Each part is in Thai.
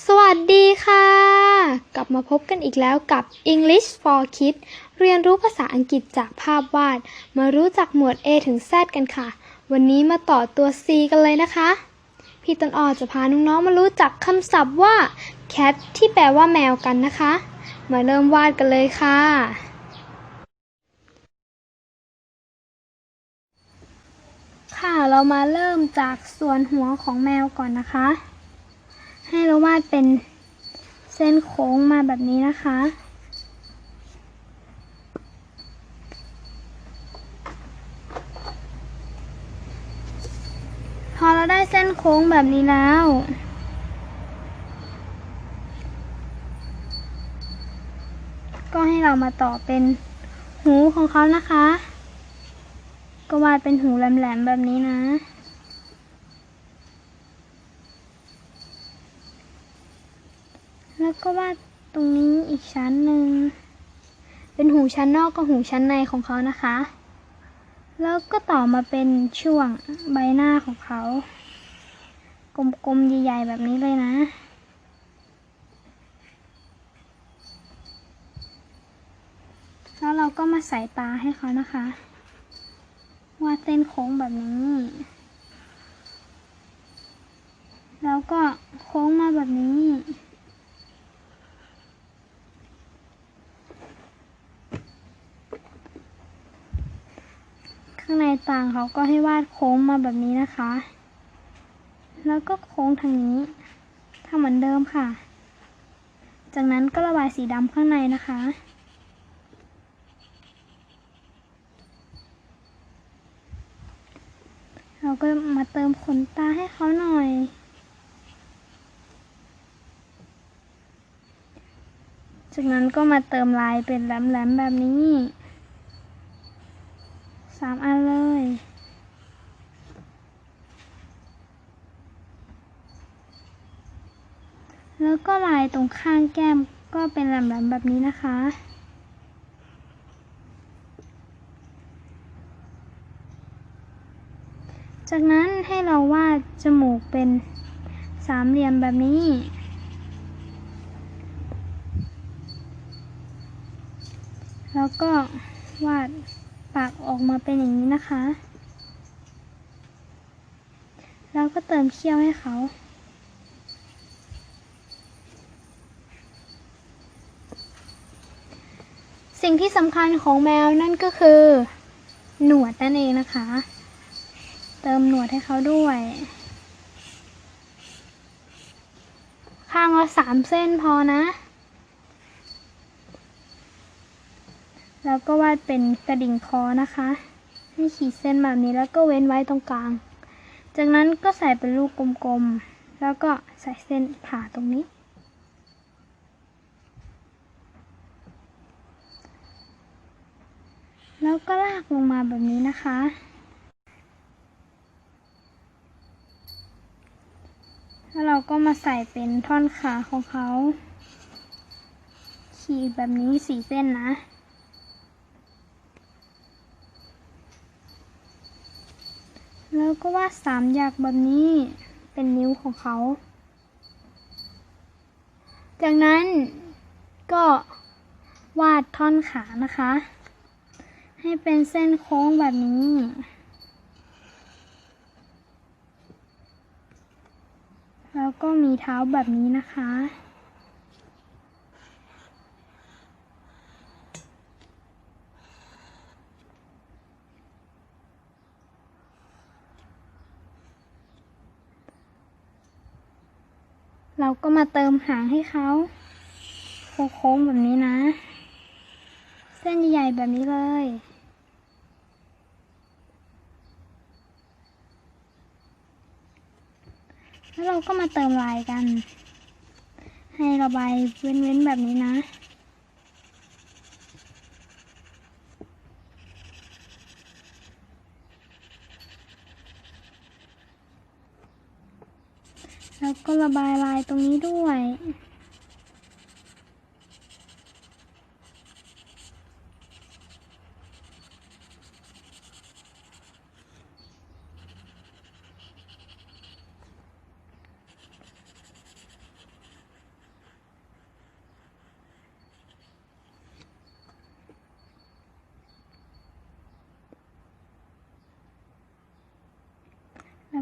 สวัสดีค่ะ กลับมาพบกันอีกแล้วกับ English for Kids เรียนรู้ภาษาอังกฤษจากภาพวาด มารู้จักหมวด A ถึง Z กันค่ะ วันนี้มาต่อตัว C กันเลยนะคะ พี่ต้นอ้อจะพาน้องๆมารู้จักคำศัพท์ว่า cat ที่แปลว่าแมวกันนะคะ มาเริ่มวาดกันเลยค่ะ ค่ะเรามาเริ่มจากส่วนหัวของแมวก่อนนะคะ ให้เราวาดเป็นเส้นโค้งมาแบบนี้นะคะ พอเราได้เส้นโค้งแบบนี้แล้วก็ให้เรามาต่อเป็นหูของเขานะคะ ก็วาดเป็นหูแหลมๆแบบนี้นะ แล้ว ก็วาดตรงนี้อีกชั้นหนึ่ง เป็นหูชั้นนอกกับหูชั้นในของเขานะคะ แล้วก็ต่อมาเป็นช่วงใบหน้าของเขา กลมๆใหญ่ๆแบบนี้เลยนะแล้วเราก็มาใส่ตาให้เขานะคะ วาดเส้นโค้งแบบนี้ แล้วก็โค้งมาแบบนี้างในต่างเขาก็ให้วาดโค้งมาแบบนี้นะคะ แล้วก็โค้งทางนี้ทำเหมือนเดิมค่ะ จากนั้นก็ระบายสีดำข้างในนะคะเราก็มาเติมขนตาให้เขาหน่อย จากนั้นก็มาเติมลายเป็นแหลมๆแบบนี้ สามอันเลย แล้วก็ลายตรงข้างแก้มก็เป็นแหลมๆแบบนี้นะคะจากนั้นให้เราวาดจมูกเป็นสามเหลี่ยมแบบนี้ แล้วก็วาด ปากออกมาเป็นอย่างนี้นะคะ แล้วก็เติมเขี้ยวให้เขาสิ่งที่สำคัญของแมวนั่นก็คือ หนวดนั่นเองนะคะ เติมหนวดให้เขาด้วย ข้างละสามเส้นพอนะ แล้วก็วาดเป็นกระดิ่งคอนะคะ ให้ขีดเส้นแบบนี้แล้วก็เว้นไว้ตรงกลาง จากนั้นก็ใส่เป็นลูกกลมๆ แล้วก็ใส่เส้นผ่าตรงนี้ แล้วก็ลากลงมาแบบนี้นะคะ แล้วเราก็มาใส่เป็นท่อนขาของเขา ขีดแบบนี้สี่เส้นนะ แล้วก็วาดสามหยักแบบนี้เป็นนิ้วของเขา จากนั้นก็วาดท่อนขานะคะ ให้เป็นเส้นโค้งแบบนี้แล้วก็มีเท้าแบบนี้นะคะ ก็มาเติมหางให้เขาโค้งๆแบบนี้นะ เส้นใหญ่ๆแบบนี้เลยแล้วเราก็มาเติมลายกัน ให้ระบายเว้นๆแบบนี้นะ แล้วก็ ระบายลายตรงนี้ด้วย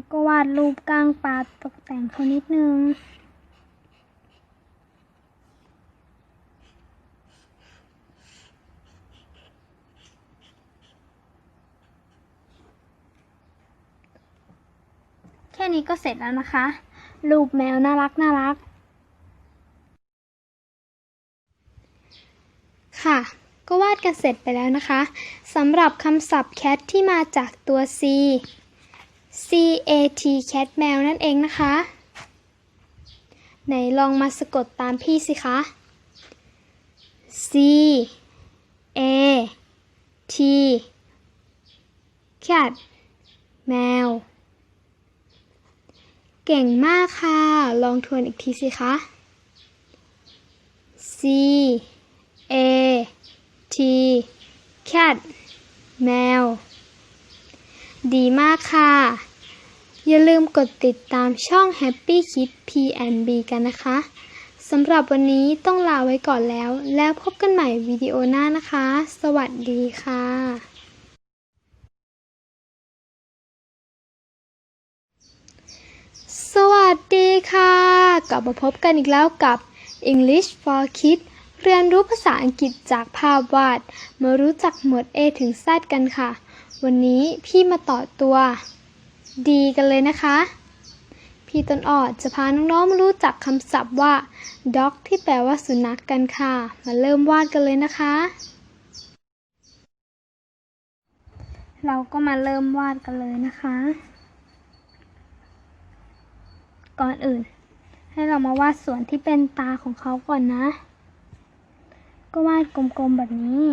แก็วาดรูปก้างปลาตกแต่งเขานิดนึง แค่นี้ก็เสร็จแล้วนะคะ รูปแมวน่ารักน่ารัก ค่ะก็วาดกันเสร็จไปแล้วนะคะสำหรับคำศัพท์ cat ที่มาจากตัว c c a t cat แมวนั่นเองนะคะ ไหนลองมาสะกดตามพี่สิคะ c a t cat แมว เก่งมากค่ะ ลองทวนอีกทีสิคะ C A T cat แมว ดีมากค่ะ อย่าลืมกดติดตามช่อง Happy Kids P&B กันนะคะสำหรับวันนี้ต้องลาไว้ก่อนแล้ว แล้วพบกันใหม่วิดีโอหน้านะคะ สวัสดีค่ะสวัสดีค่ะ กลับมาพบกันอีกแล้วกับ English for Kids เรียนรู้ภาษาอังกฤษจากภาพวาด มารู้จักหมวด A ถึง Z กันค่ะ วันนี้พี่มาต่อตัวดีกันเลยนะคะ พี่ต้นอ้อจะพาน้องๆมารู้จักคำศัพท์ว่า dog ที่แปลว่าสุนัขกกันค่ะ มาเริ่มวาดกันเลยนะคะ เราก็มาเริ่มวาดกันเลยนะคะ ก่อนอื่น ให้เรามาวาดส่วนที่เป็นตาของเขาก่อนนะ ก็วาดกลมๆแบบนี้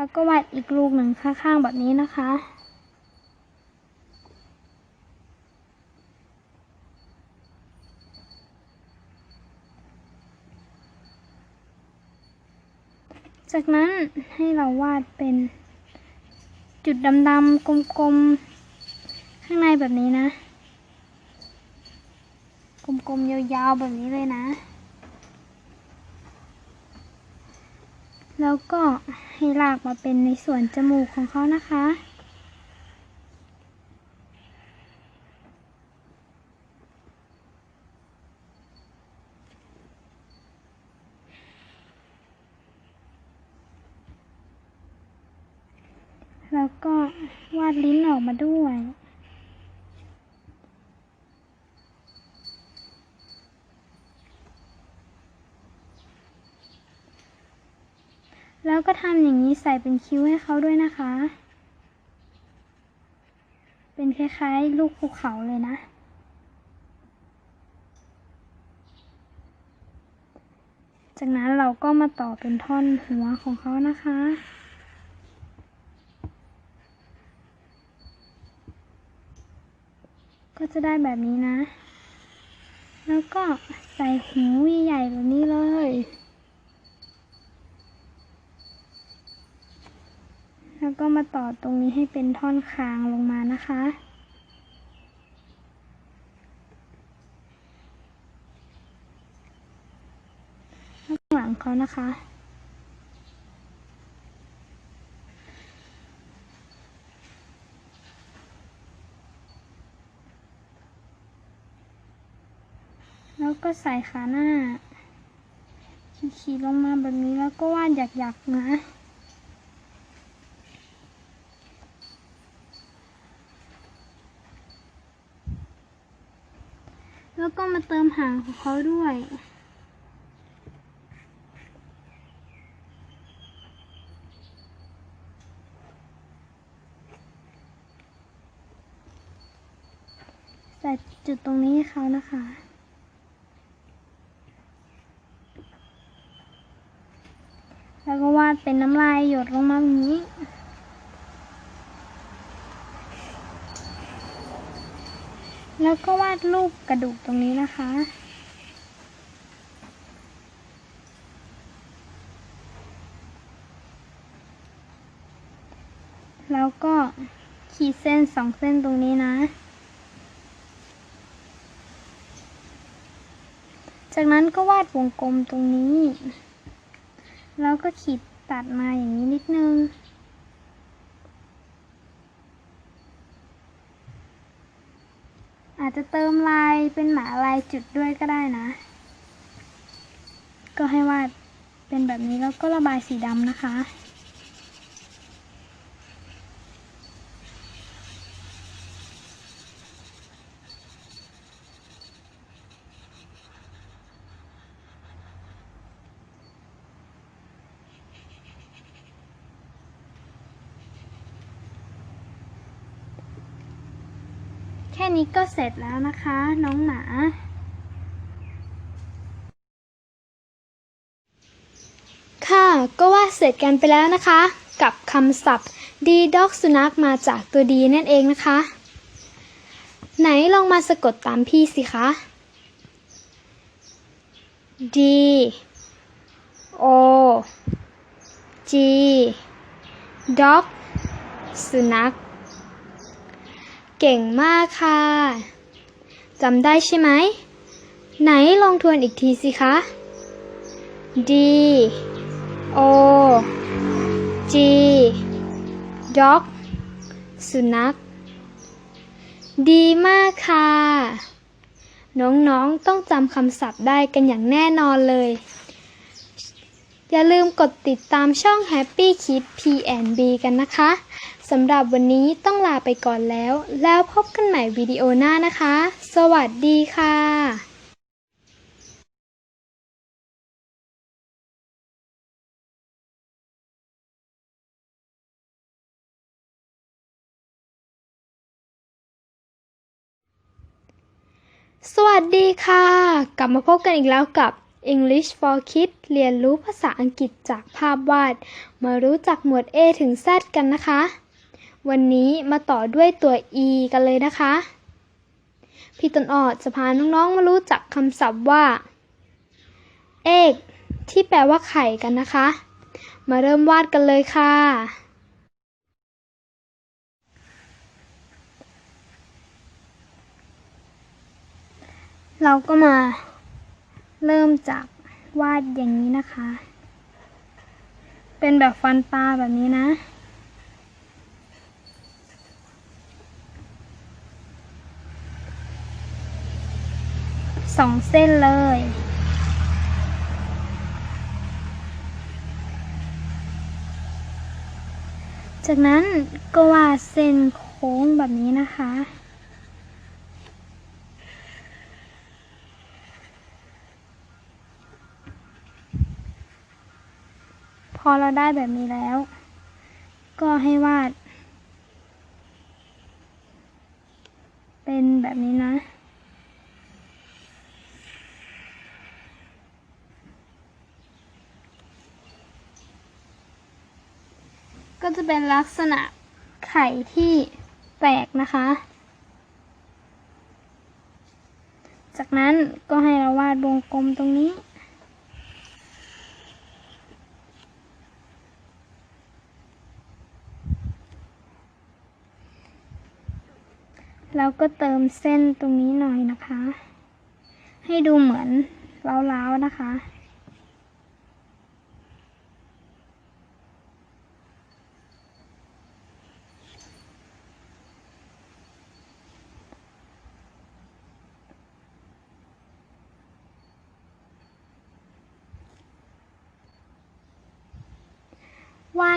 แล้วก็วาดอีกลูกหนึ่งข้างๆแบบนี้นะคะ จากนั้นให้เราวาดเป็นจุดดำๆกลมๆ ข้างในแบบนี้นะ กลมๆ ยาวๆ แบบนี้เลยนะ แล้วก็ให้ลากมาเป็นในส่วนจมูกของเขานะคะ แล้วก็วาดลิ้นออกมาด้วย แล้วก็ทำอย่างนี้ใส่เป็นคิ้วให้เขาด้วยนะคะ เป็นคล้ายๆ ลูกภูเขาเลยนะ จากนั้นเราก็มาต่อเป็นท่อนหัวของเขานะคะก็จะได้แบบนี้นะ แล้วก็ใส่หูใหญ่ๆแบบนี้เลย แล้วก็มาต่อตรงนี้ให้เป็นท่อนคางลงมานะคะข้างหลังเขานะคะ แล้วก็ใส่ขาหน้า ขีดๆลงมาแบบนี้แล้วก็วาดหยักๆนะ แล้วก็มาเติมหางของเขาด้วย ใส่จุดตรงนี้ให้เขานะคะแล้วก็วาดเป็นน้ำลายหยดลงมาแบบนี้ แล้วก็วาดรูปกระดูกตรงนี้นะคะ แล้วก็ขีดเส้นสองเส้นตรงนี้นะ จากนั้นก็วาดวงกลมตรงนี้ แล้วก็ขีดตัดมาอย่างนี้นิดนึง อาจจะเติมลายเป็นหมาลายจุดด้วยก็ได้นะ ก็ให้วาดเป็นแบบนี้แล้วก็ระบายสีดำนะคะ นี้ก็เสร็จแล้วนะคะ น้องหมา ค่ะ ก็ว่าเสร็จกันไปแล้วนะคะ กับคำศัพท์ดีด็อกสุนัขมาจากตัวดีนั่นเองนะคะ ไหนลองมาสะกดตามพี่สิคะ D O G dog สุนัข เก่งมากค่ะจำได้ใช่ไหม ไหนลองทวนอีกทีสิคะ D O G dog สุนัข ดีมากค่ะ น้องๆต้องจำคำศัพท์ได้กันอย่างแน่นอนเลย อย่าลืมกดติดตามช่อง Happy Kid P&B กันนะคะ สำหรับวันนี้ต้องลาไปก่อนแล้ว แล้วพบกันใหม่วิดีโอหน้านะคะ สวัสดีค่ะสวัสดีค่ะ กลับมาพบกันอีกแล้วกับ English for Kids เรียนรู้ภาษาอังกฤษจากภาพวาด มารู้จักหมวด A ถึง Z กันนะคะ วันนี้มาต่อด้วยตัว E กันเลยนะคะ พี่ต้นอ้อจะพาน้องๆมารู้จักคำศัพท์ว่า egg ที่แปลว่าไข่กันนะคะ มาเริ่มวาดกันเลยค่ะ เราก็มา เริ่มจากวาดอย่างนี้นะคะ เป็นแบบฟันปลาแบบนี้นะ สองเส้นเลย จากนั้นก็วาดเส้นโค้งแบบนี้นะคะพอเราได้แบบนี้แล้ว ก็ให้วาด เป็นแบบนี้นะ ก็จะ เป็นลักษณะไข่ที่แตกนะคะ จากนั้นก็ให้เราวาดวงกลมตรงนี้ แล้วก็เติมเส้นตรงนี้หน่อยนะคะ ให้ดูเหมือนเล้าวๆนะคะ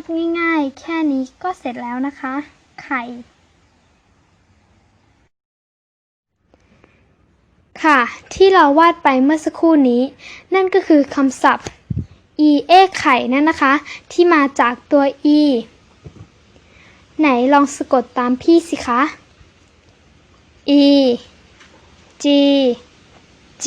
ดง่ายๆ แค่นี้ก็เสร็จแล้วนะคะ ไข่ ค่ะ ที่เราวาดไปเมื่อสักครู่นี้ นั่นก็คือคำศัพท์ e เอไข่นั่นนะคะ ที่มาจากตัว e ไหนลองสะกดตามพี่สิคะ e g g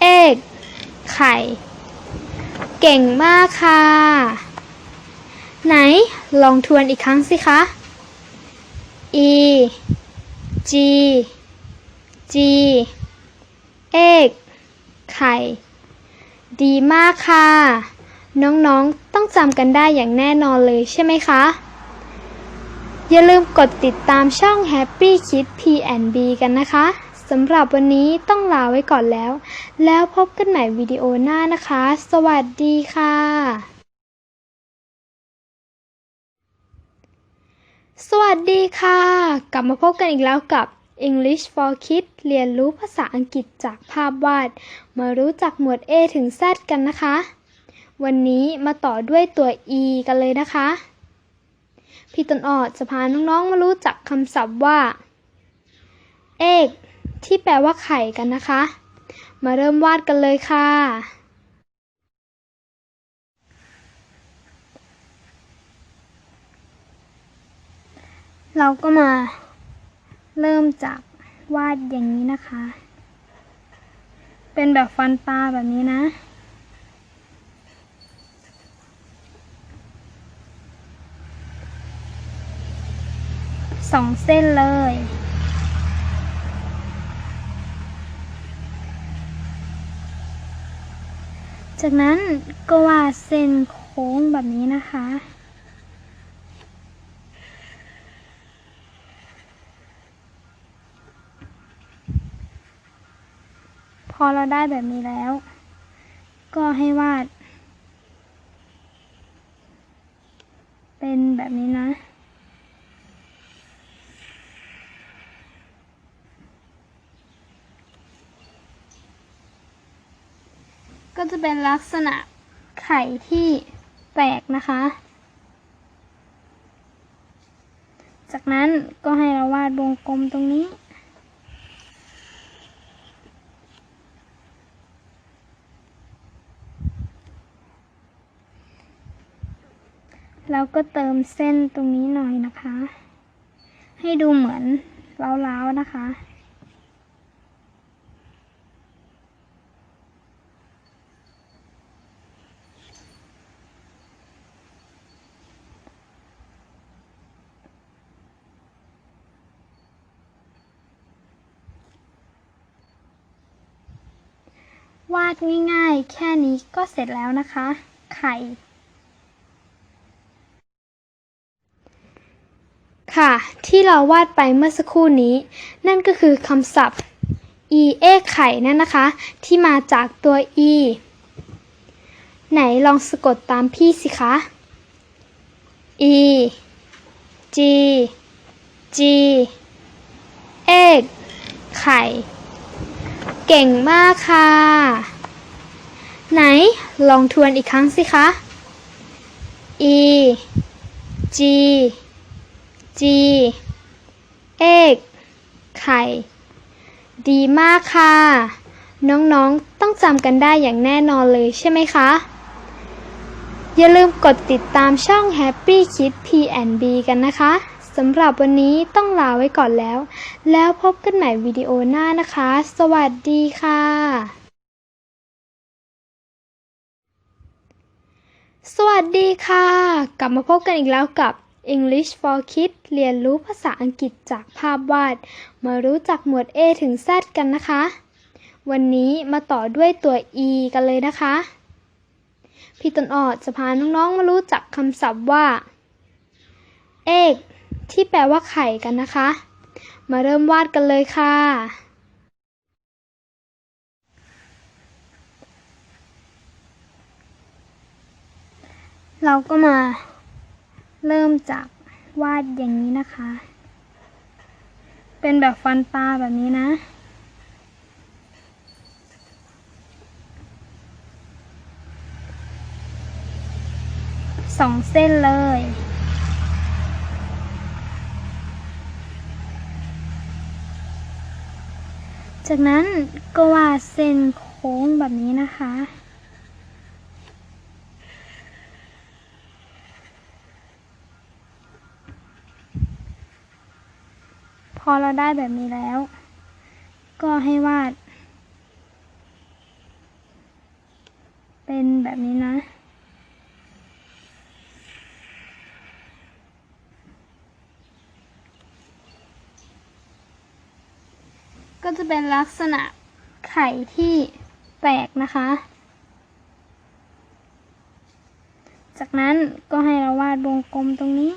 เอกไข่ เก่งมากค่ะ ไหน ลองทวนอีกครั้งสิคะ e g G เอกไข่ ดีมากค่ะ น้องๆต้องจำกันได้อย่างแน่นอนเลยใช่ไหมคะ อย่าลืมกดติดตามช่อง Happy Kid P&B กันนะคะสำหรับวันนี้ต้องลาไว้ก่อนแล้ว แล้วพบกันใหม่วิดีโอหน้านะคะ สวัสดีค่ะ สวัสดีค่ะ กลับมาพบกันอีกแล้วกับ English for Kids เรียนรู้ภาษาอังกฤษจากภาพวาด มารู้จักหมวด A ถึง Z กันนะคะ วันนี้มาต่อด้วยตัว E กันเลยนะคะ พี่ต้นอ้อจะพาน้องๆ มารู้จักคำศัพท์ว่า egg ที่แปลว่าไข่กันนะคะ มาเริ่มวาดกันเลยค่ะ เราก็มาเริ่มจากวาดอย่างนี้นะคะ เป็นแบบฟันปลาแบบนี้นะสองเส้นเลย จากนั้นก็วาดเส้นโค้งแบบนี้นะคะ พอเราได้แบบนี้แล้ว ก็ให้วาด เป็นแบบนี้นะ ก็จะเป็นลักษณะไข่ที่แตกนะคะ จากนั้นก็ให้เราวาดวงกลมตรงนี้ แล้วก็เติมเส้นตรงนี้หน่อยนะคะ ให้ดูเหมือนเล้าๆนะคะวาดง่ายๆ แค่นี้ก็เสร็จแล้วนะคะ ไข่ ค่ะ ที่เราวาดไปเมื่อสักครู่นี้ นั่นก็คือคำศัพท์ e เอไข่นั่นนะคะ ที่มาจากตัว e ไหนลองสะกดตามพี่สิคะ e g g เอกไข่ เก่งมากค่ะ ไหนลองทวนอีกครั้งสิคะ e g g เอกไข่ ดีมากค่ะ น้องๆต้องจำกันได้อย่างแน่นอนเลยใช่ไหมคะ อย่าลืมกดติดตามช่อง Happy Kid P&B กันนะคะสำหรับวันนี้ต้องลาไว้ก่อนแล้ว แล้วพบกันใหม่วิดีโอหน้านะคะ สวัสดีค่ะ สวัสดีค่ะ กลับมาพบกันอีกแล้วกับ English for Kids เรียนรู้ภาษาอังกฤษจากภาพวาด มารู้จักหมวด A ถึง Z กันนะคะ วันนี้มาต่อด้วยตัว E กันเลยนะคะ พี่ต้นอ้อจะพาน้องๆมารู้จักคำศัพท์ว่า egg ที่แปลว่าไข่กันนะคะ มาเริ่มวาดกันเลยค่ะ เราก็มา เริ่มจากวาดอย่างนี้นะคะ เป็นแบบฟันปลาแบบนี้นะ สองเส้นเลย จากนั้นก็วาดเส้นโค้งแบบนี้นะคะ อเราได้แบบนี้แล้ว ก็ให้วาด เป็นแบบนี้นะ ก็จะเป็นลักษณะไข่ที่แตกนะคะ จากนั้นก็ให้เราวาดวงกลมตรงนี้